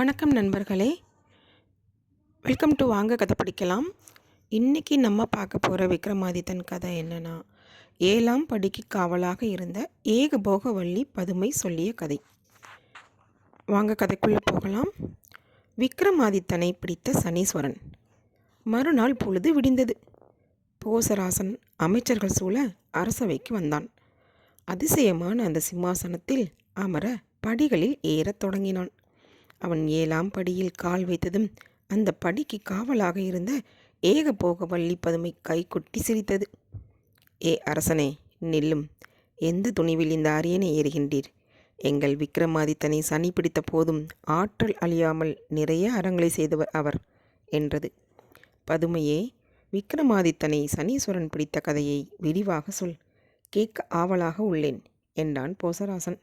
வணக்கம் நண்பர்களே. Welcome to வாங்க கதை படிக்கலாம். இன்றைக்கி நம்ம பார்க்க போகிற விக்ரமாதித்தன் கதை என்னன்னா ஏழாம் படிக்கு காவலாக இருந்த ஏகபோகவள்ளி பதுமை சொல்லிய கதை. வாங்க கதைக்குள்ளே போகலாம். விக்ரமாதித்தனை பிடித்த சனீஸ்வரன். மறுநாள் பொழுது விடிந்தது. போசராசன் அமைச்சர்கள் சூழ அரசவைக்கு வந்தான். அதிசயமான அந்த சிம்மாசனத்தில் அமர படிகளில் ஏறத் தொடங்கினான். அவன் ஏழாம் படியில் கால் வைத்ததும் அந்த படிக்கு காவலாக இருந்த ஏகபோக வள்ளி பதுமை கைக்குட்டி சிரித்தது. ஏ அரசனே நில்லும். எந்த துணிவில் இந்த அரியணை ஏறுகின்றீர்? எங்கள் விக்ரமாதித்தனை சனி பிடித்த போதும் ஆற்றல் அழியாமல் நிறைய அறங்களை செய்தவர் அவர் என்றது. பதுமையே விக்ரமாதித்தனை சனீஸ்வரன் பிடித்த கதையை விரிவாக சொல். கேட்க ஆவலாக உள்ளேன் என்றான் போசராசன்.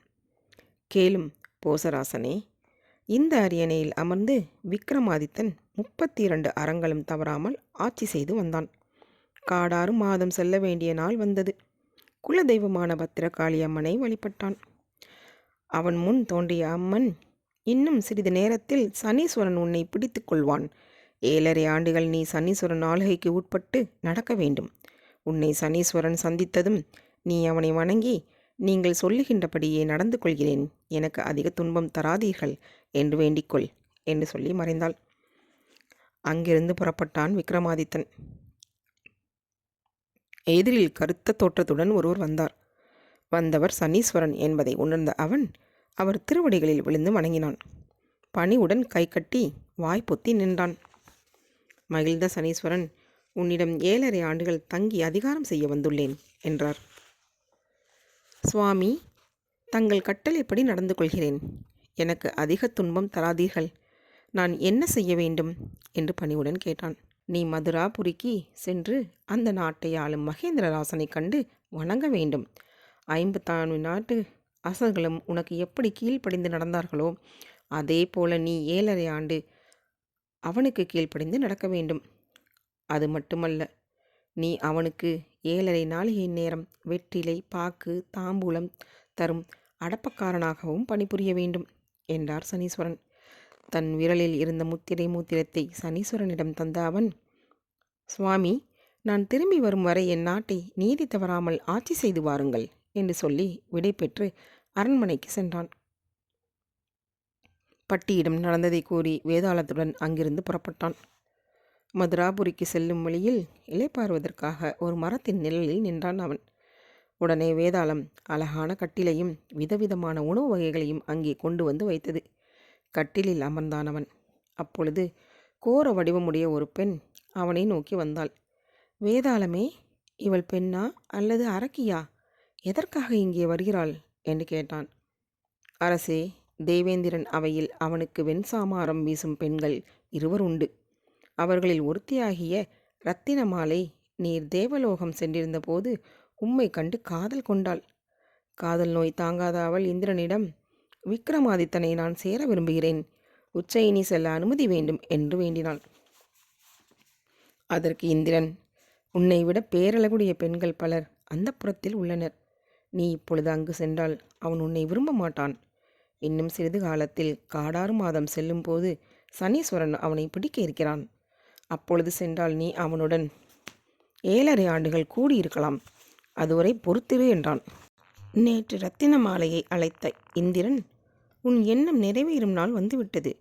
கேளும் போசராசனே. இந்த அரியணையில் அமர்ந்து விக்ரமாதித்தன் முப்பத்தி இரண்டு அறங்களும் தவறாமல் ஆட்சி செய்து வந்தான். காடாறு மாதம் செல்ல வேண்டிய நாள் வந்தது. குலதெய்வமான பத்திரகாளி அம்மனை வழிபட்டான். அவன் முன் தோன்றிய அம்மன் இன்னும் சிறிது நேரத்தில் சனீஸ்வரன் உன்னை பிடித்து கொள்வான். ஏழரை ஆண்டுகள் நீ சனீஸ்வரன் ஆளுகைக்கு உட்பட்டு நடக்க வேண்டும். உன்னை சனீஸ்வரன் சந்தித்ததும் நீ அவனை வணங்கி நீங்கள் சொல்லுகின்றபடியே நடந்து கொள்கிறேன். எனக்கு அதிக துன்பம் தராதீர்கள். என்று வேண்டிக்கொள் என்று சொல்லி மறைந்தாள். அங்கிருந்து புறப்பட்டான் விக்ரமாதித்தன். எதிரில் கருத்த தோற்றத்துடன் ஒருவர் வந்தார். வந்தவர் சனீஸ்வரன் என்பதை உணர்ந்த அவன் அவர் திருவடிகளில் விழுந்து வணங்கினான். பணிவுடன் கை கட்டி வாய் பொத்தி நின்றான். மகிழ்ந்த சனீஸ்வரன் உன்னிடம் ஏழரை ஆண்டுகள் தங்கி அதிகாரம் செய்ய வந்துள்ளேன் என்றார். சுவாமி தங்கள் கட்டளைப்படி நடந்து கொள்கிறேன். எனக்கு அதிக துன்பம் தராதீர்கள். நான் என்ன செய்ய வேண்டும்? என்று பணிவுடன் கேட்டான். நீ மதுராபுரிக்கு சென்று அந்த நாட்டை ஆளும் மகேந்திரராசனை கண்டு வணங்க வேண்டும். ஐம்பத்தாறு நாட்டு அரசர்களும் உனக்கு எப்படி கீழ்ப்படிந்து நடந்தார்களோ அதே போல நீ ஏழரை ஆண்டு அவனுக்கு கீழ்ப்படிந்து நடக்க வேண்டும். அது மட்டுமல்ல நீ அவனுக்கு ஏழரை நாளிகை நேரம் வெற்றிலை பாக்கு தாம்பூலம் தரும் அடப்பக்காரனாகவும் பணிபுரிய வேண்டும். என்றார் சனீஸ்வரன். தன் விரலில் இருந்த முத்திரை மூத்திரத்தை சனீஸ்வரனிடம் தந்த அவன் சுவாமி நான் திரும்பி வரும் வரை என் நாட்டை நீதி தவறாமல் ஆட்சி செய்து வாருங்கள் என்று சொல்லி விடை பெற்று அரண்மனைக்கு சென்றான். பட்டியிடம் நடந்ததை கூறி வேதாளத்துடன் அங்கிருந்து புறப்பட்டான். மதுராபுரிக்கு செல்லும் வழியில் இலைப்பாறுவதற்காக ஒரு மரத்தின் நிழலில் நின்றான் அவன். உடனே வேதாளம் அழகான கட்டிலையும் விதவிதமான உணவு வகைகளையும் அங்கே கொண்டு வந்து வைத்தது. கட்டிலில் அமர்ந்தான் அவன் அப்பொழுது கோர வடிவமுடைய ஒரு பெண் அவனை நோக்கி வந்தாள். வேதாளமே இவள் பெண்ணா அல்லது அரக்கியா? எதற்காக இங்கே வருகிறாள்? என்று கேட்டான். அரசே தேவேந்திரன் அவையில் அவனுக்கு வெண்சாமாரம் வீசும் பெண்கள் இருவர் உண்டு. அவர்களில் ஒருத்தியாகிய ரத்தின மாலை நீர் தேவலோகம் சென்றிருந்தபோது உம்மை கண்டு காதல் கொண்டாள். காதல் நோய் தாங்காத அவள் இந்திரனிடம் விக்ரமாதித்தனை நான் சேர விரும்புகிறேன். உச்சயினி செல்ல அனுமதி வேண்டும் என்று வேண்டினாள். அதற்கு இந்திரன் உன்னை விட பேரழகுடைய பெண்கள் பலர் அந்த புறத்தில் உள்ளனர். நீ இப்பொழுது அங்கு சென்றால் அவன் உன்னை விரும்ப மாட்டான். இன்னும் சிறிது காலத்தில் காடாறு மாதம் செல்லும்போது சனீஸ்வரன் அவனை பிடிக்க இருக்கிறான். அப்பொழுது சென்றால் நீ அவனுடன் ஏழரை ஆண்டுகள் கூடியிருக்கலாம். அதுவரை பொறுத்திரு என்றான். நேற்று ரத்தின மாலையை அழைத்த இந்திரன் உன் எண்ணம் நிறைவேறும் நாள் வந்துவிட்டது.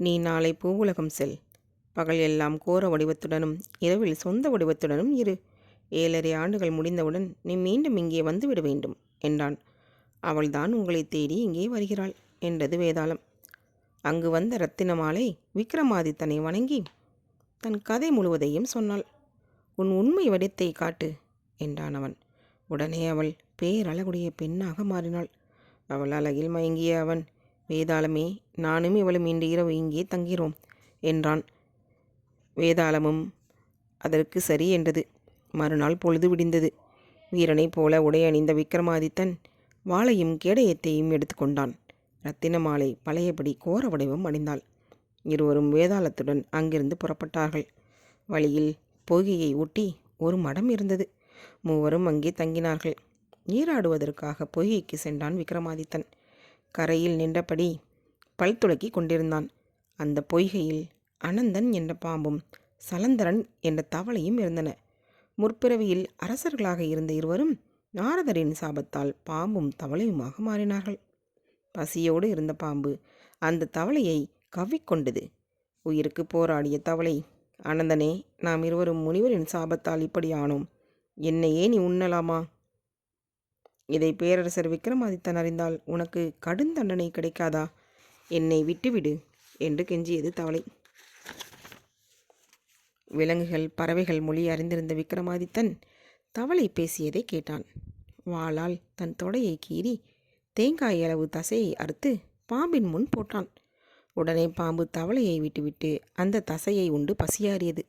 நீ நாளை பூவுலகம் செல். பகல் எல்லாம் கோர வடிவத்துடனும் இரவில் சொந்த வடிவத்துடனும் இரு. ஏழரை ஆண்டுகள் முடிந்தவுடன் நீ மீண்டும் இங்கே வந்துவிட வேண்டும் என்றான். அவள்தான் உங்களை தேடி இங்கே வருகிறாள் என்றது வேதாளம். அங்கு வந்த ரத்தினமாலை விக்ரமாதித்தனை வணங்கி தன் கதை முழுவதையும் சொன்னாள். உன் உண்மை வடித்தை காட்டு என்றான் அவன். உடனே அவள் பேரழகுடைய பெண்ணாக மாறினாள். அவள் அழகில் மயங்கிய அவன் வேதாளமே நானும் இவளும் இன்று இரவு இங்கே தங்கிறோம் என்றான். வேதாளமும் அதற்கு சரி என்றது. மறுநாள் பொழுது விடிந்தது. வீரனைப் போல உடை அணிந்த விக்ரமாதித்தன் வாளையும் கேடயத்தையும் எடுத்துக்கொண்டான் ரத்தின மாலை பழையபடி கோர வடிவம் அடைந்தாள் இருவரும் வேதாளத்துடன் அங்கிருந்து புறப்பட்டார்கள். வழியில் பொய்கையை ஒட்டி ஒரு மடம் இருந்தது. மூவரும் அங்கே தங்கினார்கள். நீராடுவதற்காக பொய்கைக்கு சென்றான் விக்ரமாதித்தன். கரையில் நின்றபடி பல் துளக்கி கொண்டிருந்தான். அந்த பொய்கையில் அனந்தன் என்ற பாம்பும் சலந்தரன் என்ற தவளையும் இருந்தன. முற்பிறவியில் அரசர்களாக இருந்த இருவரும் நாரதரின் சாபத்தால் பாம்பும் தவளையுமாக மாறினார்கள். பசியோடு இருந்த பாம்பு அந்த தவளையை கவ்விக்கொண்டது. உயிருக்கு போராடிய தவளை அனந்தனே நாம் இருவரும் முனிவரின் சாபத்தால் இப்படி ஆனோம். என்னையே நீ உண்ணலாமா? இதை பேரரசர் விக்ரமாதித்தன் அறிந்தால் உனக்கு கடுந்தண்டனை கிடைக்காதா? என்னை விட்டுவிடு என்று கெஞ்சியது தவளை. விலங்குகள் பறவைகள் மொழி அறிந்திருந்த விக்ரமாதித்தன் தவளை பேசியதை கேட்டான். வாளால் தன் தொடையை கீறி தேங்காய் அளவு தசையை அறுத்து பாம்பின் முன் போட்டான். உடனே பாம்பு தவளையை விட்டுவிட்டு அந்த தசையை உண்டு பசியாறியது.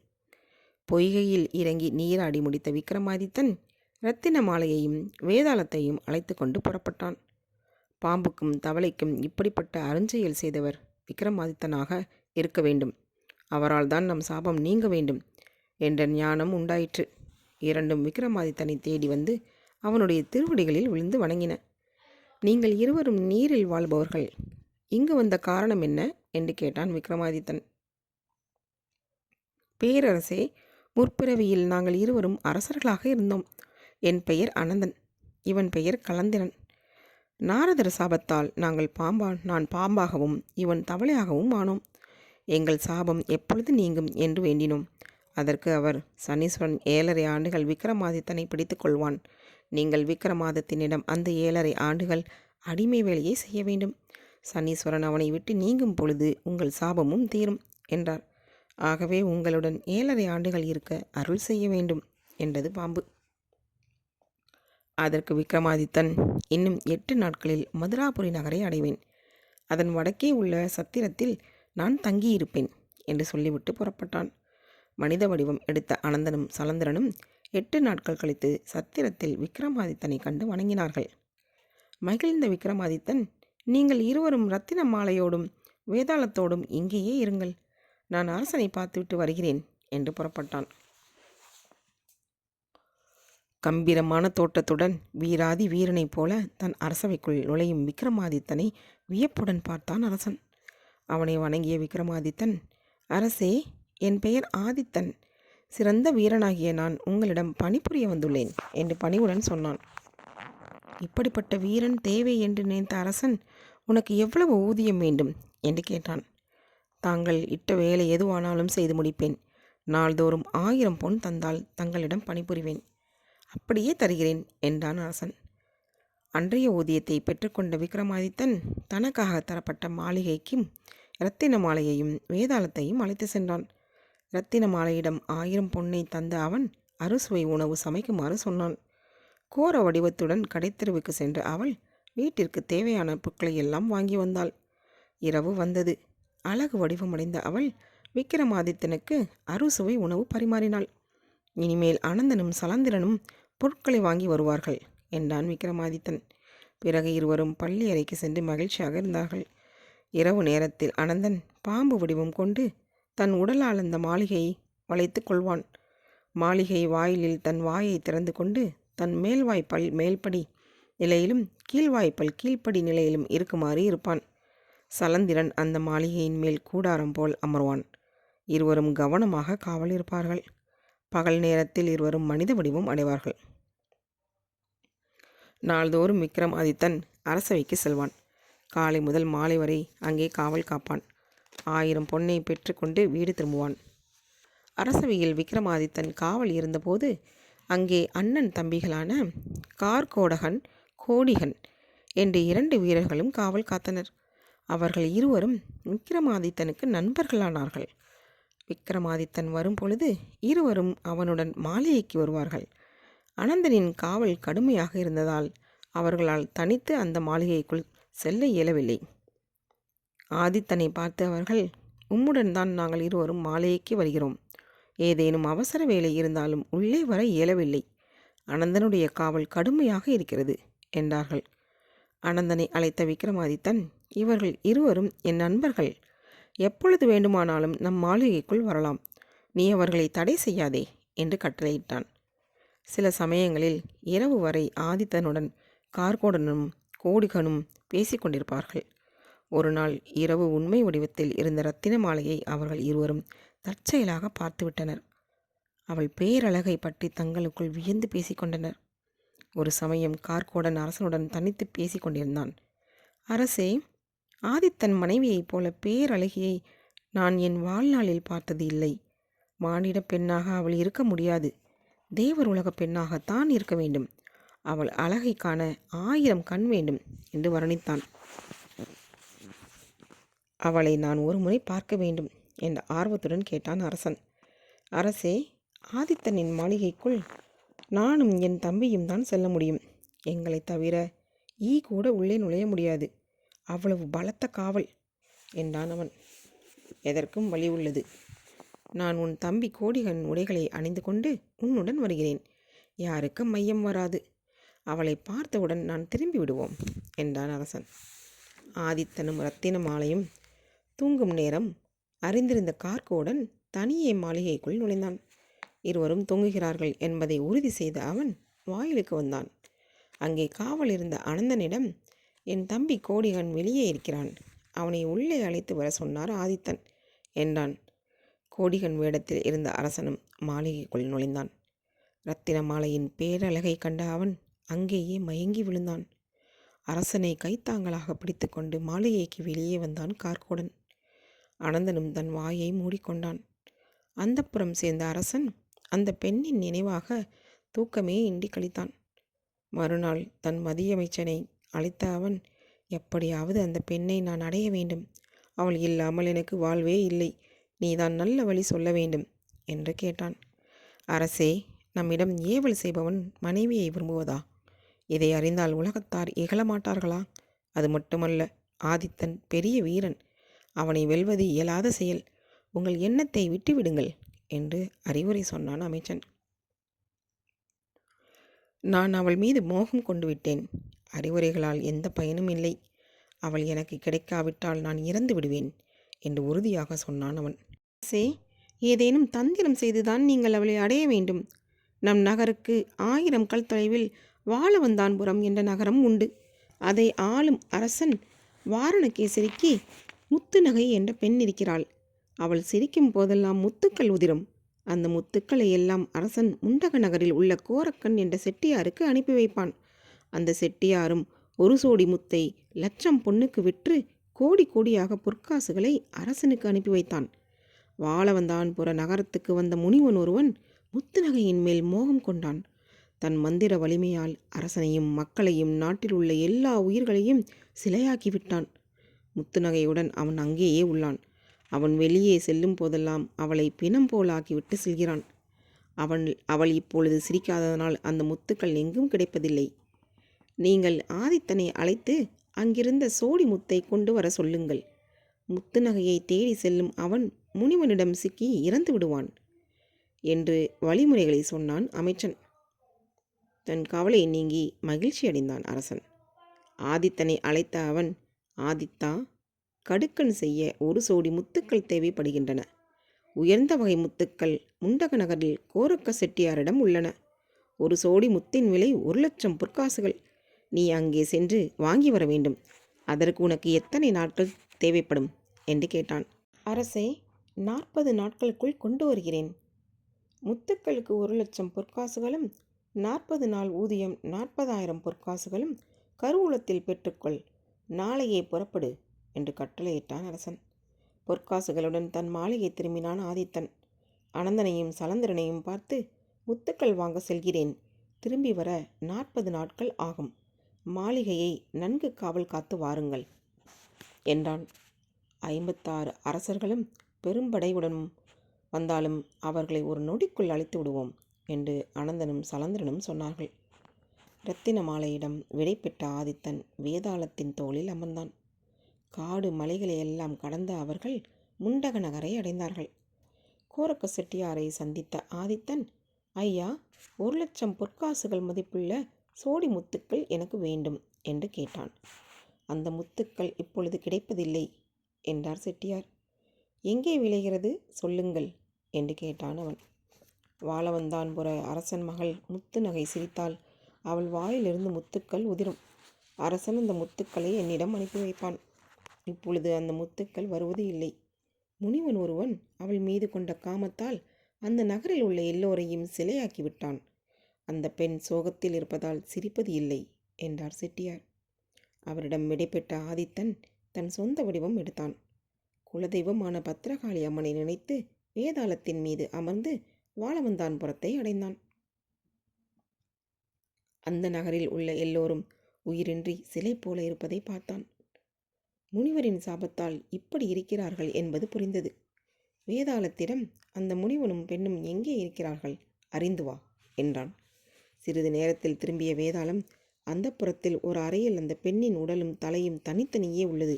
பொய்கையில் இறங்கி நீராடி முடித்த விக்ரமாதித்தன் இரத்தின மாலையையும் வேதாளத்தையும் அழைத்து கொண்டு புறப்பட்டான். பாம்புக்கும் தவளைக்கும் இப்படிப்பட்ட அருஞ்செயல் செய்தவர் விக்ரமாதித்தனாக இருக்க வேண்டும். அவரால் தான் நம் சாபம் நீங்க வேண்டும் என்ற ஞானம் உண்டாயிற்று. இரண்டும் விக்ரமாதித்தனை தேடி வந்து அவனுடைய திருவடிகளில் விழுந்து வணங்கின. நீங்கள் இருவரும் நீரில் வாழ்பவர்கள். இங்கு வந்த காரணம் என்ன? என்று கேட்டான் விக்ரமாதித்தன். பேரரசே முற்பிறவியில் நாங்கள் இருவரும் அரசர்களாக இருந்தோம். என் பெயர் அனந்தன் இவன் பெயர் கலந்திரன். நாரதர் சாபத்தால் நாங்கள் பாம்பா நான் பாம்பாகவும் இவன் தவளையாகவும் ஆனோம். எங்கள் சாபம் எப்பொழுது நீங்கும் என்று வேண்டினோம். அதற்கு அவர் சனீஸ்வரன் ஏழரை ஆண்டுகள் விக்ரமாதித்தனை பிடித்து கொள்வான். நீங்கள் விக்ரமாதித்தனிடம் அந்த ஏழரை ஆண்டுகள் அடிமை வேலையை செய்ய வேண்டும். சனீஸ்வரன் அவனை விட்டு நீங்கும் பொழுது உங்கள் சாபமும் தீரும் என்றார். ஆகவே உங்களுடன் ஏழரை ஆண்டுகள் இருக்க அருள் செய்ய வேண்டும் என்றது பாம்பு. அதற்கு விக்ரமாதித்தன் இன்னும் எட்டு நாட்களில் மதுராபுரி நகரை அடைவேன். அதன் வடக்கே உள்ள சத்திரத்தில் நான் தங்கியிருப்பேன் என்று சொல்லிவிட்டு புறப்பட்டான். மனித வடிவம் எடுத்த அனந்தனும் சலந்திரனும் எட்டு நாட்கள் கழித்து சத்திரத்தில் விக்ரமாதித்தனை கண்டு வணங்கினார்கள். மகிழ்ந்த விக்ரமாதித்தன் நீங்கள் இருவரும் ரத்தின மாலையோடும் வேதாளத்தோடும் இங்கேயே இருங்கள். நான் அரசனை பார்த்துவிட்டு வருகிறேன் என்று புறப்பட்டான். கம்பீரமான தோட்டத்துடன் வீராதி வீரனைப் போல தன் அரசவைக்குள் நுழையும் விக்ரமாதித்தனை வியப்புடன் பார்த்தான் அரசன். அவனை வணங்கிய விக்ரமாதித்தன் அரசே என் பெயர் ஆதித்தன். சிறந்த வீரனாகிய நான் உங்களிடம் பணிபுரிய வந்துள்ளேன் என்று பணிவுடன் சொன்னான். இப்படிப்பட்ட வீரன் தேவை என்று நினைத்த அரசன் உனக்கு எவ்வளவு ஊதியம் வேண்டும்? என்று கேட்டான். தாங்கள் இட்ட வேலை எதுவானாலும் செய்து முடிப்பேன். நாள்தோறும் ஆயிரம் பொன் தந்தால் தங்களிடம் பணிபுரிவேன். அப்படியே தருகிறேன் என்றான் அரசன். அன்றைய ஊதியத்தை பெற்றுக்கொண்ட விக்ரமாதித்தன் தனக்காக தரப்பட்ட மாளிகைக்கும் இரத்தின மாலையையும் வேதாளத்தையும் அழைத்து சென்றான். இரத்தின மாலையிடம் ஆயிரம் பொன்னை தந்த அவன் அறுசுவை உணவு சமைக்குமாறு சொன்னான். கோர வடிவத்துடன் கடைத்தெருவுக்கு சென்ற அவள் வீட்டிற்கு தேவையான பொருட்களை எல்லாம் வாங்கி வந்தாள். இரவு வந்தது. அழகு வடிவமடைந்த அவள் விக்ரமாதித்தனுக்கு அறுசுவை உணவு பரிமாறினாள். இனிமேல் அனந்தனும் சலந்திரனும் பொருட்களை வாங்கி வருவார்கள் என்றான் விக்ரமாதித்தன் பிறகு இருவரும் பள்ளி அறைக்கு சென்று மகிழ்ச்சியாக இருந்தார்கள். இரவு நேரத்தில் அனந்தன் பாம்பு வடிவம் கொண்டு தன் உடலால் அந்த மாளிகையை வளைத்து கொள்வான். மாளிகை வாயிலில் தன் வாயை திறந்து கொண்டு தன் மேல்வாய்ப்பல் மேல்படி நிலையிலும் கீழ்வாய்ப்பல் கீழ்ப்படி நிலையிலும் இருக்குமாறு இருப்பான். சலந்திரன் அந்த மாளிகையின் மேல் கூடாரம் போல் அமர்வான். இருவரும் கவனமாக காவல் இருப்பார்கள். பகல் நேரத்தில் இருவரும் மனித வடிவம் அடைவார்கள். நாள்தோறும் விக்ரம் ஆதித்தன் அரசவைக்கு செல்வான். காலை முதல் மாலை வரை அங்கே காவல் காப்பான். ஆயிரம் பொன்னை பெற்றுக்கொண்டு வீடு திரும்புவான். அரசவையில் விக்ரமாதித்தன் காவல் இருந்தபோது அங்கே அண்ணன் தம்பிகளான கார்கோடகன் கோடிகன் என்று இரண்டு வீரர்களும் காவல் காத்தனர். அவர்கள் இருவரும் விக்ரமாதித்தனுக்கு நண்பர்களானார்கள். விக்ரமாதித்தன் வரும் பொழுது இருவரும் அவனுடன் மாளிகைக்கு வருவார்கள். அனந்தனின் காவல் கடுமையாக இருந்ததால் அவர்களால் தனித்து அந்த மாளிகைக்குள் செல்ல இயலவில்லை. ஆதித்தனை பார்த்து அவர்கள் உம்முடன் தான் நாங்கள் இருவரும் மாலையைக்கு வருகிறோம். ஏதேனும் அவசர வேலை இருந்தாலும் உள்ளே வர இயலவில்லை. அனந்தனுடைய காவல் கடுமையாக இருக்கிறது என்றார்கள். அனந்தனை அழைத்த விக்ரமாதித்தன் இவர்கள் இருவரும் என் நண்பர்கள். எப்பொழுது வேண்டுமானாலும் நம் மாளிகைக்குள் வரலாம். நீ அவர்களை தடை செய்யாதே என்று கட்டளையிட்டான். சில சமயங்களில் இரவு வரை ஆதித்தனுடன் கார்கோடனும் கோடிகனும் பேசிக்கொண்டிருப்பார்கள் ஒரு நாள் இரவு உண்மை வடிவத்தில் இருந்த ரத்தின மாலையை அவர்கள் இருவரும் தற்செயலாக பார்த்துவிட்டனர். அவள் பேரழகை பற்றி தங்களுக்குள் வியந்து பேசிக்கொண்டனர் ஒரு சமயம் கார்கோடன் அரசனுடன் தனித்து பேசிக்கொண்டிருந்தான் அரசே ஆதித்தன் மனைவியைப் போல பேரழகியை நான் என் வாழ்நாளில் பார்த்தது இல்லை. மானிட பெண்ணாக அவள் இருக்க முடியாது. தேவர் உலக பெண்ணாகத்தான் இருக்க வேண்டும். அவள் அழகை காண ஆயிரம் கண் வேண்டும் என்று வர்ணித்தான். அவளை நான் ஒரு முறை பார்க்க வேண்டும் என்ற ஆர்வத்துடன் கேட்டான் அரசன். அரசே ஆதித்தனின் மாளிகைக்குள் நானும் என் தம்பியும் தான் செல்ல முடியும். எங்களை தவிர ஈ கூட உள்ளே நுழைய முடியாது. அவ்வளவு பலத்த காவல் என்றான் அவன். எதற்கும் வழி உள்ளது. நான் உன் தம்பி கோடிகன் உடைகளை அணிந்து கொண்டு உன்னுடன் வருகிறேன். யாருக்கும் மையம் வராது. அவளை பார்த்தவுடன் நான் திரும்பி விடுவோம் என்றான் அரசன். ஆதித்தனும் ரத்தின மாலையும் தூங்கும் நேரம் அறிந்திருந்த கார்கோடன் தனியே மாளிகைக்குள் நுழைந்தான். இருவரும் தூங்குகிறார்கள் என்பதை உறுதி செய்த அவன் வாயிலுக்கு வந்தான். அங்கே காவல் இருந்த அனந்தனிடம் என் தம்பி கோடிகன் வெளியே இருக்கிறான். அவனை உள்ளே அழைத்து வர சொன்னார் ஆதித்தன் என்றான். கோடிகன் வேடத்தில் இருந்த அரசனும் மாளிகைக்குள் நுழைந்தான். ரத்தின மாலையின் பேரழகை கண்ட அவன் அங்கேயே மயங்கி விழுந்தான். அரசனை கைத்தாங்களாக பிடித்துக்கொண்டு மாளிகைக்கு வெளியே வந்தான் கார்கோடன். அனந்தனும் தன் வாயை மூடிக்கொண்டான். அந்தப்புறம் சேர்ந்த அரசன் அந்த பெண்ணின் நினைவாக தூக்கமே இன்றி கழித்தான். மறுநாள் தன் மதியமைச்சனை அழைத்த அவன் எப்படியாவது அந்த பெண்ணை நான் அடைய வேண்டும். அவள் இல்லாமல் எனக்கு வாழ்வே இல்லை. நீதான் நல்ல வழி சொல்ல வேண்டும் என்று கேட்டான். அரசே நம்மிடம் ஏவல் செய்பவன் மனைவியை விரும்புவதா? இதை அறிந்தால் உலகத்தார் இகழமாட்டார்களா அது மட்டுமல்ல ஆதித்தன் பெரிய வீரன். அவனை வெல்வது இயலாத செயல். உங்கள் எண்ணத்தை விட்டுவிடுங்கள் என்று அறிவுரை சொன்னான் அமைச்சன். நான் அவள் மீது மோகம் கொண்டு விட்டேன். அறிவுரைகளால் எந்த பயனும் இல்லை. அவள் எனக்கு கிடைக்காவிட்டால் நான் இறந்து விடுவேன் என்று உறுதியாக சொன்னான் அவன். சே ஏதேனும் தந்திரம் செய்துதான் நீங்கள் அவளை அடைய வேண்டும். நம் நகருக்கு ஆயிரம் கல் தொலைவில் வாழவந்தான்புரம் என்ற நகரம் உண்டு. அதை ஆளும் அரசன் வாரணகேசரிக்கு முத்துநகை என்ற பெண் இருக்கிறாள். அவள் சிரிக்கும் போதெல்லாம் முத்துக்கள் உதிரும். அந்த முத்துக்களை எல்லாம் அரசன் முண்டக நகரில் உள்ள கோரக்கன் என்ற செட்டியாருக்கு அனுப்பி வைப்பான். அந்த செட்டியாரும் ஒரு சோடி முத்தை லட்சம் பொண்ணுக்கு விற்று கோடி கோடியாக பொற்காசுகளை அரசனுக்கு அனுப்பி வைத்தான். வாழவந்தான்புற நகரத்துக்கு வந்த முனிவன் ஒருவன் முத்துநகையின் மேல் மோகம் கொண்டான். தன் மந்திர வலிமையால் அரசனையும் மக்களையும் நாட்டில் உள்ள எல்லா உயிர்களையும் சிலையாக்கி விட்டான். முத்துநகையுடன் அவன் அங்கேயே உள்ளான். அவன் வெளியே செல்லும் போதெல்லாம் அவளை பிணம் போலாக்கிவிட்டு செல்கிறான். அவன் அவள் இப்பொழுது சிரிக்காததனால் அந்த முத்துக்கள் எங்கும் கிடைப்பதில்லை. நீங்கள் ஆதித்தனை அழைத்து அங்கிருந்த சோடி முத்தை கொண்டு வர சொல்லுங்கள். முத்து நகையை தேடி செல்லும் அவன் முனிவனிடம் சிக்கி இறந்து விடுவான் என்று வழிமுறைகளை சொன்னான் அமைச்சன். தன் கவலை நீங்கி மகிழ்ச்சி அடைந்தான் அரசன். ஆதித்தனை அழைத்த அவன் ஆதித்தா கடுக்கன் செய்ய ஒரு சோடி முத்துக்கள் தேவைப்படுகின்றன. உயர்ந்த வகை முத்துக்கள் முண்டக நகரில் கோரக்க செட்டியாரிடம் உள்ளன. ஒரு சோடி முத்தின் விலை ஒரு லட்சம் பொற்காசுகள். நீ அங்கே சென்று வாங்கி வர வேண்டும். அதற்கு உனக்கு எத்தனை நாட்கள் தேவைப்படும்? என்று கேட்டான். அரசே நாற்பது நாட்களுக்குள் கொண்டு வருகிறேன். முத்துக்களுக்கு ஒரு லட்சம் பொற்காசுகளும் நாற்பது நாள் ஊதியம் நாற்பதாயிரம் பொற்காசுகளும் கருவூலத்தில் பெற்றுக்கொள். நாளையே புறப்படு என்று கட்டளையிட்டான் அரசன். பொற்காசுகளுடன் தன் மாளிகை திரும்பினான் ஆதித்தன். அனந்தனையும் சலந்திரனையும் பார்த்து முத்துக்கள் வாங்க செல்கிறேன். திரும்பி வர நாற்பது நாட்கள் ஆகும். மாளிகையை நன்கு காவல் காத்து வாருங்கள் என்றான். ஐம்பத்தாறு அரசர்களும் பெரும்படையுடனும் வந்தாலும் அவர்களை ஒரு நொடிக்குள் அழைத்து விடுவோம் என்று அனந்தனும் சலந்திரனும் சொன்னார்கள். இரத்தின மாலையிடம் விடை பெற்ற ஆதித்தன் வேதாளத்தின் தோளில் அமர்ந்தான். காடு மலைகளை எல்லாம் கடந்த அவர்கள் முண்டக நகரை அடைந்தார்கள். கோரக்க செட்டியாரை சந்தித்த ஆதித்தன் ஐயா ஒரு லட்சம் பொற்காசுகள் மதிப்புள்ள சோடி முத்துக்கள் எனக்கு வேண்டும் என்று கேட்டான். அந்த முத்துக்கள் இப்பொழுது கிடைப்பதில்லை என்றார் செட்டியார். எங்கே விளைகிறது? சொல்லுங்கள் என்று கேட்டான் அவன். வாழவந்தான்புற அரசன் மகள் முத்து நகை சிரித்தால் அவள் வாயிலிருந்து முத்துக்கள் உதிரும். அரசன் அந்த முத்துக்களை என்னிடம் அனுப்பி வைப்பான். இப்பொழுது அந்த முத்துக்கள் வருவது இல்லை. முனிவன் ஒருவன் அவள் மீது கொண்ட காமத்தால் அந்த நகரில் உள்ள எல்லோரையும் சிலையாக்கி விட்டான். அந்த பெண் சோகத்தில் இருப்பதால் சிரிப்பது இல்லை என்றார் செட்டியார். அவரிடம் விடைபெற்ற ஆதித்தன் தன் சொந்த வடிவம் எடுத்தான். குலதெய்வமான பத்திரகாளி அம்மனை நினைத்து வேதாளத்தின் மீது அமர்ந்து வாழவந்தான்புரத்தை அடைந்தான். அந்த நகரில் உள்ள எல்லோரும் உயிரின்றி சிலை போல இருப்பதை பார்த்தான். முனிவரின் சாபத்தால் இப்படி இருக்கிறார்கள் என்பது புரிந்தது. வேதாளத்திடம் அந்த முனிவனும் பெண்ணும் எங்கே இருக்கிறார்கள்? அறிந்து வா என்றான். சிறிது நேரத்தில் திரும்பிய வேதாளம் அந்த புறத்தில் ஒரு அறையில் அந்த பெண்ணின் உடலும் தலையும் தனித்தனியே உள்ளது.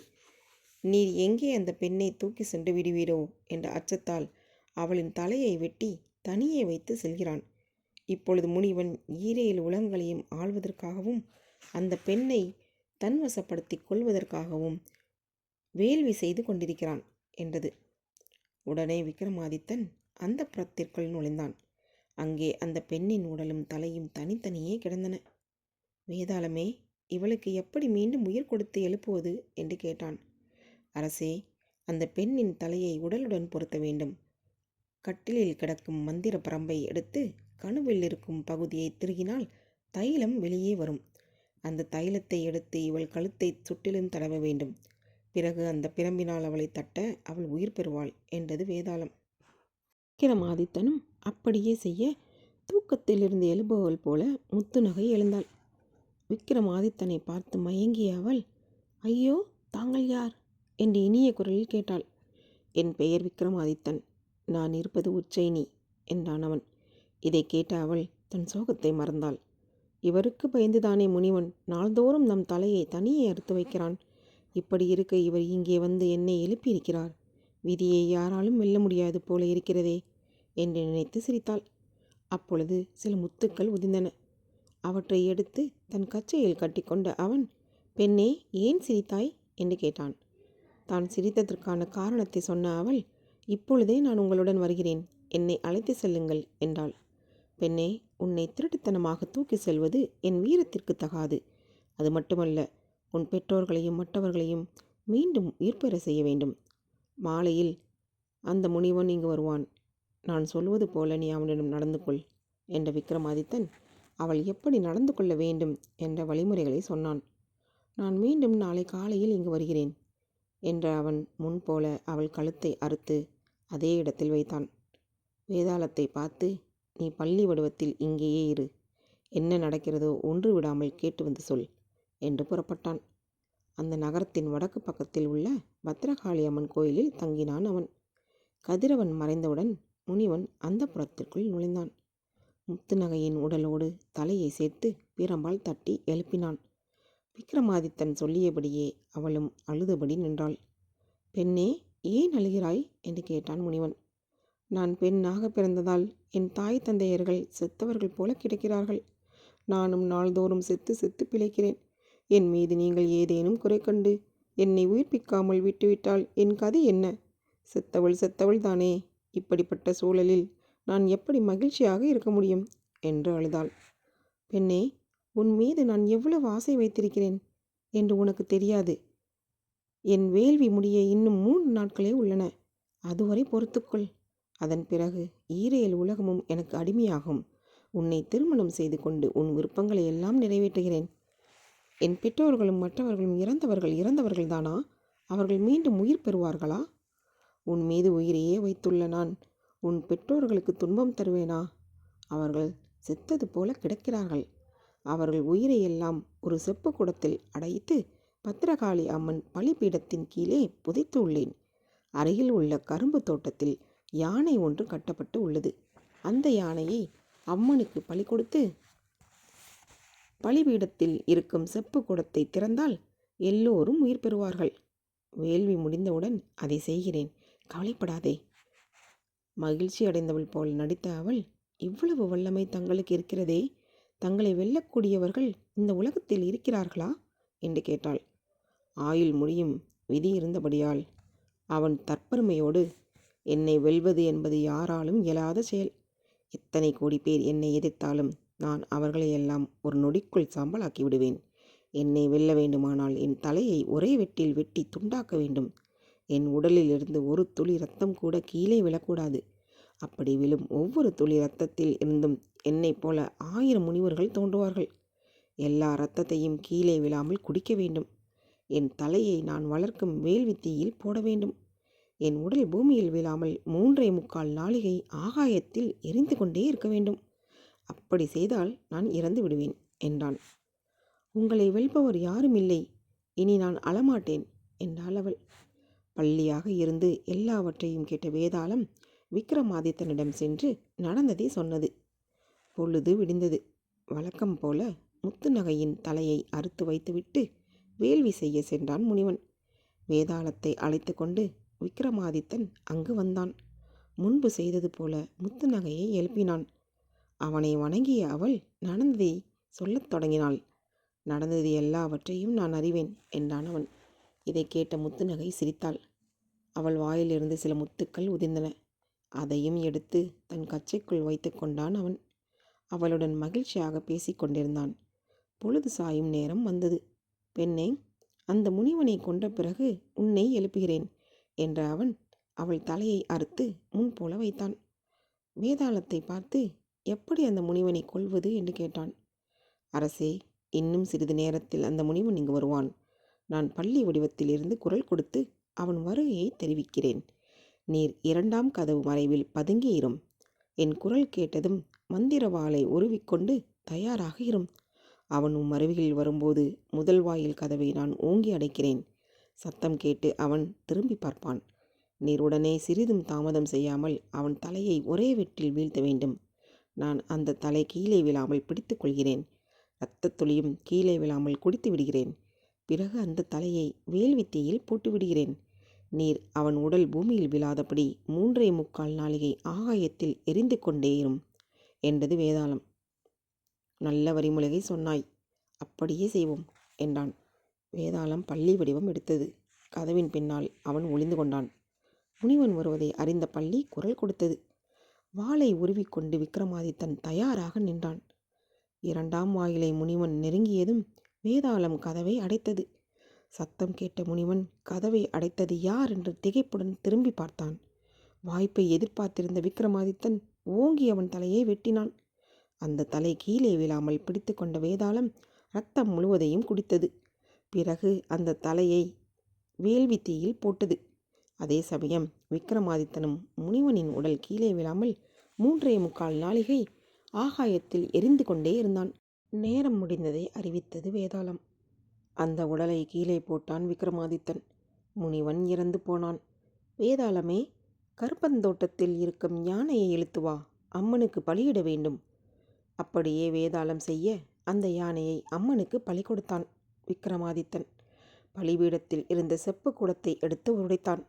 நீர் எங்கே அந்த பெண்ணை தூக்கி சென்று விடுவீரோ? என்ற அச்சத்தால் அவளின் தலையை வெட்டி தனியே வைத்து செல்கிறான். இப்பொழுது முனிவன் ஈரேழு உலங்களையும் ஆள்வதற்காகவும் அந்த பெண்ணை தன்வசப்படுத்தி கொள்வதற்காகவும் வேள்வி செய்து கொண்டிருக்கிறான் என்றது. உடனே விக்ரமாதித்தன் அந்த புறத்திற்குள் நுழைந்தான். அங்கே அந்த பெண்ணின் உடலும் தலையும் தனித்தனியே கிடந்தன. வேதாளமே இவளுக்கு எப்படி மீண்டும் உயிர் கொடுத்து எழுப்புவது? என்று கேட்டான். அரசே அந்த பெண்ணின் தலையை உடலுடன் பொருத்த வேண்டும். கட்டிலில் கிடக்கும் மந்திர பரம்பை எடுத்து கணுவில் இருக்கும் பகுதியை திருகினால் தைலம் வெளியே வரும். அந்த தைலத்தை எடுத்து இவள் கழுத்தை சுற்றிலும் தடவ வேண்டும். பிறகு அந்த பிரம்பினால் அவளை தட்ட அவள் உயிர் பெறுவாள் என்றது வேதாளம். விக்கிரமாதித்தனும் அப்படியே செய்ய தூக்கத்திலிருந்து எழுபவள் போல முத்துநகை எழுந்தாள். விக்கிரமாதித்தனை பார்த்து மயங்கிய அவள் ஐயோ தாங்கள் யார்? என்று இனிய குரலில் கேட்டாள். என் பெயர் விக்ரமாதித்தன் நான் இருப்பது உச்சைனி என்றான் அவன். இதை கேட்ட அவள் தன் சோகத்தை மறந்தாள். இவருக்கு பயந்துதானே முனிவன். நாள்தோறும் நம் தலையை தனியே அறுத்து வைக்கிறான். இப்படி இருக்க இவர் இங்கே வந்து என்னை எழுப்பியிருக்கிறார். விதியை யாராலும் வெல்ல முடியாது போல இருக்கிறதே. என்று நினைத்து சிரித்தாள். அப்பொழுது சில முத்துக்கள் உதிர்ந்தன. அவற்றை எடுத்து தன் கச்சையில் கட்டிக்கொண்ட அவன் பெண்ணே ஏன் சிரித்தாய்? என்று கேட்டான். தான் சிரித்ததற்கான காரணத்தை சொன்ன அவள் இப்பொழுதே நான் உங்களுடன் வருகிறேன். என்னை அழைத்து செல்லுங்கள் என்றாள். பெண்ணே உன்னை திருட்டுத்தனமாக தூக்கி செல்வது என் வீரத்திற்கு தகாது. அது மட்டுமல்ல உன் பெற்றோர்களையும் மற்றவர்களையும் மீண்டும் உயிர்ப்பெற செய்ய வேண்டும். மாலையில் அந்த முனிவன் இங்கு வருவான். நான் சொல்வது போல நீ அவனிடம் நடந்து கொள் என்ற விக்ரமாதித்தன். அவள் எப்படி நடந்து கொள்ள வேண்டும் என்ற வழிமுறைகளை சொன்னான். நான் மீண்டும் நாளை காலையில் இங்கு வருகிறேன் என்ற அவன் முன்போல அவள் கழுத்தை அறுத்து அதே இடத்தில் வைத்தான். வேதாளத்தை பார்த்து நீ பள்ளி வடிவத்தில் இங்கேயே இரு என்ன நடக்கிறதோ ஒன்று விடாமல் கேட்டு வந்து சொல் என்று புறப்பட்டான். அந்த நகரத்தின் வடக்கு பக்கத்தில் உள்ள பத்ரகாளி அம்மன் கோயிலில் தங்கினான் அவன். கதிரவன் மறைந்தவுடன் முனிவன் அந்த புறத்திற்குள் நுழைந்தான். முத்துநகையின் உடலோடு தலையை சேர்த்து பிரம்பால் தட்டி எழுப்பினான். விக்ரமாதித்தன் சொல்லியபடியே அவளும் அழுதபடி நின்றாள். பெண்ணே ஏன் அழுகிறாய்? என்று கேட்டான் முனிவன். நான் பெண்ணாக பிறந்ததால் என் தாய் தந்தையர்கள் செத்தவர்கள் போல கிடைக்கிறார்கள். நானும் நாள்தோறும் செத்து செத்து பிழைக்கிறேன். என் மீது நீங்கள் ஏதேனும் குறை கண்டு என்னை உயிர்ப்பிக்காமல் விட்டுவிட்டால் என் கதை என்ன? செத்தவள் செத்தவள் தானே இப்படிப்பட்ட சூழலில் நான் எப்படி மகிழ்ச்சியாக இருக்க முடியும்? என்று அழுதாள். பெண்ணே உன் மீது நான் எவ்வளவு ஆசை வைத்திருக்கிறேன்? என்று உனக்கு தெரியாது. என் வேள்வி முடிய இன்னும் மூன்று நாட்களே உள்ளன. அதுவரை பொறுத்துக்கொள். அதன் பிறகு ஈரேல் உலகமும் எனக்கு அடிமையாகும். உன்னை திருமணம் செய்து கொண்டு உன் விருப்பங்களை எல்லாம் நிறைவேற்றுகிறேன். என் பெற்றோர்களும் மற்றவர்களும் இறந்தவர்கள் இறந்தவர்கள் தானா அவர்கள் மீண்டும் உயிர் பெறுவார்களா? உன் மீது உயிரையே வைத்துள்ள நான். உன் பெற்றோர்களுக்கு துன்பம் தருவேனா? அவர்கள் செத்தது போல கிடக்கிறார்கள். அவர்கள் உயிரை எல்லாம் ஒரு செப்பு குடத்தில் அடைத்து பத்திரகாளி அம்மன் பலிபீடத்தின் கீழே புதைத்து உள்ளேன். அருகில் உள்ள கரும்பு தோட்டத்தில் யானை ஒன்று கட்டப்பட்டு உள்ளது. அந்த யானையை அம்மனுக்கு பலி கொடுத்து பலிபீடத்தில் இருக்கும் செப்பு குடத்தை திறந்தால் எல்லோரும் உயிர் பெறுவார்கள். வேள்வி முடிந்தவுடன் அதை செய்கிறேன். கவலைப்படாதே. மகிழ்ச்சி அடைந்தவள் போல் நடித்த அவள் இவ்வளவு வல்லமை தங்களுக்கு இருக்கிறதே. தங்களை வெல்லக்கூடியவர்கள் இந்த உலகத்தில் இருக்கிறார்களா? என்று கேட்டாள். ஆயுள் முடியும் விதி இருந்தபடியால். அவன் தற்பெருமையோடு என்னை வெல்வது என்பது யாராலும் இயலாத செயல். எத்தனை கோடி பேர் என்னை எதிர்த்தாலும் நான் அவர்களையெல்லாம் ஒரு நொடிக்குள் சாம்பலாக்கி விடுவேன். என்னை வெல்ல வேண்டுமானால் என் தலையை ஒரே வெட்டில் வெட்டி துண்டாக்க வேண்டும். என் உடலில் இருந்து ஒரு துளி ரத்தம் கூட கீழே விழக்கூடாது. அப்படி விழும் ஒவ்வொரு துளி ரத்தத்தில் இருந்தும் என்னைப் போல ஆயிரம் முனிவர்கள் தோன்றுவார்கள். எல்லா இரத்தத்தையும் கீழே விழாமல் குடிக்க வேண்டும். என் தலையை நான் வளர்க்கும் வேள்வித்தீயில் போட வேண்டும். என் உடல் பூமியில் விழாமல் மூன்றே முக்கால் நாளிகை ஆகாயத்தில் எரிந்து கொண்டே இருக்க வேண்டும். அப்படி செய்தால் நான் இறந்து விடுவேன் என்றான். உங்களை வெல்பவர் யாரும் இல்லை. இனி நான் அழமாட்டேன் என்றாள் அவள். பள்ளியாக இருந்து எல்லாவற்றையும் கேட்ட வேதாளம் விக்ரமாதித்தனிடம் சென்று நடந்ததை சொன்னது. பொழுது விடிந்தது. வழக்கம் போல முத்து நகையின் தலையை அறுத்து வைத்துவிட்டு வேள்வி செய்ய சென்றான் முனிவன். வேதாளத்தை அழைத்து கொண்டு விக்ரமாதித்தன் அங்கு வந்தான். முன்பு செய்தது போல முத்து நகையை எழுப்பினான். அவனை வணங்கிய அவள் நடந்ததை சொல்லத் தொடங்கினாள். நடந்தது எல்லாவற்றையும் நான் அறிவேன் என்றான் அவன். இதை கேட்ட முத்துநகை சிரித்தாள். அவள் வாயிலிருந்து சில முத்துக்கள் உதிர்ந்தன. அதையும் எடுத்து தன் கச்சைக்குள் வைத்து கொண்டான் அவன். அவளுடன் மகிழ்ச்சியாக பேசிக் கொண்டிருந்தான். பொழுது சாயும் நேரம் வந்தது. பெண்ணே அந்த முனிவனை கொண்ட பிறகு உன்னை எழுப்புகிறேன் என்ற அவன் அவள் தலையை அறுத்து முன் போல வைத்தான். வேதாளத்தை பார்த்து எப்படி அந்த முனிவனை கொல்வது? என்று கேட்டான். அரசே இன்னும் சிறிது நேரத்தில் அந்த முனிவன் இங்கு வருவான். நான் பள்ளி வடிவத்தில் இருந்து குரல் கொடுத்து அவன் வருகையை தெரிவிக்கிறேன். நீர் இரண்டாம் கதவு மறைவில் பதுங்கியிரும். என் குரல் கேட்டதும் மந்திரவாளை உருவிக்கொண்டு தயாராக இரும். அவன் உம் அருவியில் வரும்போது முதல் வாயில் கதவை நான் ஓங்கி அடைக்கிறேன். சத்தம் கேட்டு அவன் திரும்பி பார்ப்பான். நீர் உடனே சிறிதும் தாமதம் செய்யாமல் அவன் தலையை ஒரே வெட்டில் வீழ்த்த வேண்டும். நான் அந்த தலை கீழே விழாமல் பிடித்து கொள்கிறேன். இரத்த துளியும் கீழே விழாமல் குடித்து விடுகிறேன். பிறகு அந்த தலையை வேள்வித்தீயில் போட்டு விடுகிறேன். நீர் அவன் உடல் பூமியில் விழாதபடி மூன்றே முக்கால் நாளிகை ஆகாயத்தில் எரிந்து கொண்டேயிரும் என்றது வேதாளம். நல்ல வரிமுலகை சொன்னாய். அப்படியே செய்வோம் என்றான். வேதாளம் பள்ளி வடிவம் எடுத்தது. கதவின் பின்னால் அவன் ஒளிந்து கொண்டான். முனிவன் வருவதை அறிந்த பள்ளி குரல் கொடுத்தது. வாளை உருவிக்கொண்டு விக்ரமாதித்தன் தயாராக நின்றான். இரண்டாம் வாயிலை முனிவன் நெருங்கியதும் வேதாளம் கதவை அடைத்தது. சத்தம் கேட்ட முனிவன் கதவை அடைத்தது யார் என்று திகைப்புடன் திரும்பி பார்த்தான். வாய்ப்பை எதிர்பார்த்திருந்த விக்ரமாதித்தன் ஓங்கி அவன் தலையை வெட்டினான். அந்த தலை கீழே விழாமல் பிடித்து கொண்ட வேதாளம் ரத்தம் முழுவதையும் குடித்தது. பிறகு அந்த தலையை வேள்வி தீயில் போட்டது. அதே சமயம் விக்ரமாதித்தனும் முனிவனின் உடல் கீழே விழாமல் மூன்றே முக்கால் நாளிகை ஆகாயத்தில் எரிந்து கொண்டே இருந்தான். நேரம் முடிந்ததை அறிவித்தது வேதாளம். அந்த உடலை கீழே போட்டான் விக்ரமாதித்தன். முனிவன் இறந்து போனான். வேதாளமே கருப்பந்தோட்டத்தில் இருக்கும் யானையை இழுத்து வா அம்மனுக்கு பலியிட வேண்டும். அப்படியே வேதாளம் செய்ய அந்த யானையை அம்மனுக்கு பலி கொடுத்தான் விக்ரமாதித்தன். பலிபீடத்தில் இருந்த செப்பு குடத்தை எடுத்து உடைத்தான்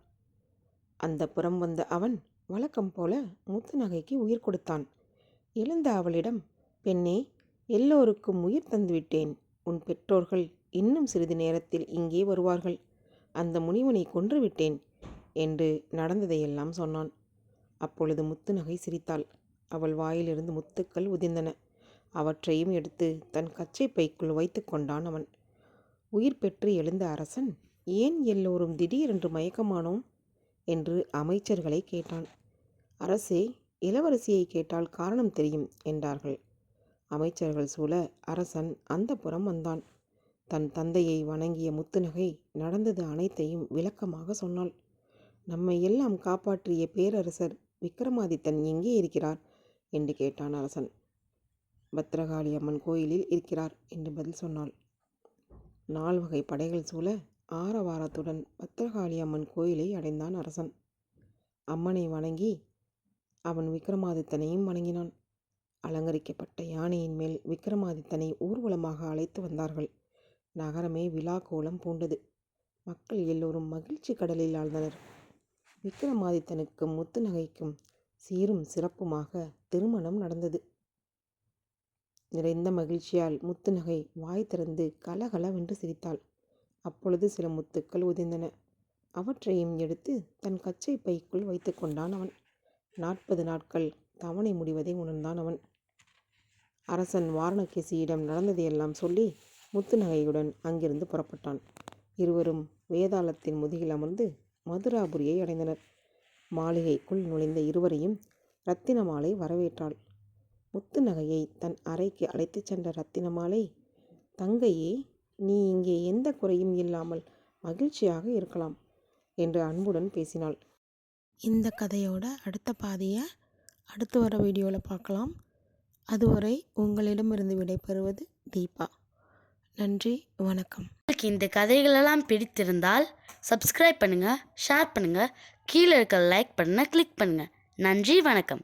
அந்த புறம் வந்த அவன் வழக்கம் போல முத்து நகைக்கு உயிர் கொடுத்தான். எழுந்த அவளிடம் பெண்ணே எல்லோருக்கும் உயிர் தந்துவிட்டேன். உன் பெற்றோர்கள் இன்னும் சிறிது நேரத்தில் இங்கே வருவார்கள். அந்த முனிவனை கொன்றுவிட்டேன் என்று நடந்ததையெல்லாம் சொன்னான். அப்பொழுது முத்து நகை சிரித்தாள். அவள் வாயிலிருந்து முத்துக்கள் உதிர்ந்தன. அவற்றையும் எடுத்து தன் கச்சை பைக்குள் வைத்து கொண்டான் அவன். உயிர் பெற்று எழுந்த அரசன் ஏன் எல்லோரும் திடீரென்று மயக்கமானோம்? என்று அமைச்சர்களை கேட்டான். அரசே இளவரசியை கேட்டால் காரணம் தெரியும் என்றார்கள். அமைச்சர்கள் சூழ அரசன் அந்த புறம் வந்தான். தன் தந்தையை வணங்கிய முத்துநகை நடந்தது அனைத்தையும் விளக்கமாக சொன்னாள். நம்மை எல்லாம் காப்பாற்றிய பேரரசர் விக்ரமாதித்தன் எங்கே இருக்கிறார்? என்று கேட்டான் அரசன். பத்ரகாளி அம்மன் கோயிலில் இருக்கிறார் என்று பதில் சொன்னாள். நால் வகை படைகள் சூழ ஆரவாரத்துடன் பத்ரகாளி அம்மன் கோயிலை அடைந்தான் அரசன். அம்மனை வணங்கி அவன் விக்ரமாதித்தனையும் வணங்கினான். அலங்கரிக்கப்பட்ட யானையின் மேல் விக்ரமாதித்தனை ஊர்வலமாக அழைத்து வந்தார்கள். நகரமே விழா கோலம் பூண்டது. மக்கள் எல்லோரும் மகிழ்ச்சி கடலில் ஆழ்ந்தனர். விக்ரமாதித்தனுக்கும் முத்துநகைக்கும் சீரும் சிறப்புமாக திருமணம் நடந்தது. நிறைந்த மகிழ்ச்சியால் முத்துநகை வாய் திறந்து கலகலவென்று சிரித்தாள். அப்பொழுது சில முத்துக்கள் உதிர்ந்தன. அவற்றையும் எடுத்து தன் கச்சை பைக்குள் வைத்து கொண்டான் அவன். நாற்பது நாட்கள் தவணை முடிவதை உணர்ந்தான் அவன். அரசன் வாரணகேசியிடம் நடந்ததையெல்லாம் சொல்லி முத்து நகையுடன் அங்கிருந்து புறப்பட்டான். இருவரும் வேதாளத்தின் முதுகில் அமர்ந்து மதுராபுரியை அடைந்தனர். மாளிகைக்குள் நுழைந்த இருவரையும் ரத்தினமாலை வரவேற்றாள். முத்து நகையை தன் அறைக்கு அழைத்துச் சென்ற ரத்தினமாலை தங்கையே நீ இங்கே எந்த குறையும் இல்லாமல் மகிழ்ச்சியாக இருக்கலாம் என்று அன்புடன் பேசினாள். இந்த கதையோட அடுத்த பாதியை அடுத்து வர வீடியோவில் பார்க்கலாம் அதுவரை உங்களிடமிருந்து விடைபெறுவது தீபா. நன்றி வணக்கம். உங்களுக்கு இந்த கதைகளெல்லாம் பிடித்திருந்தால் சப்ஸ்கிரைப் பண்ணுங்கள் ஷேர் பண்ணுங்கள் கீழே இருக்க லைக் பண்ண கிளிக் பண்ணுங்கள் நன்றி வணக்கம்.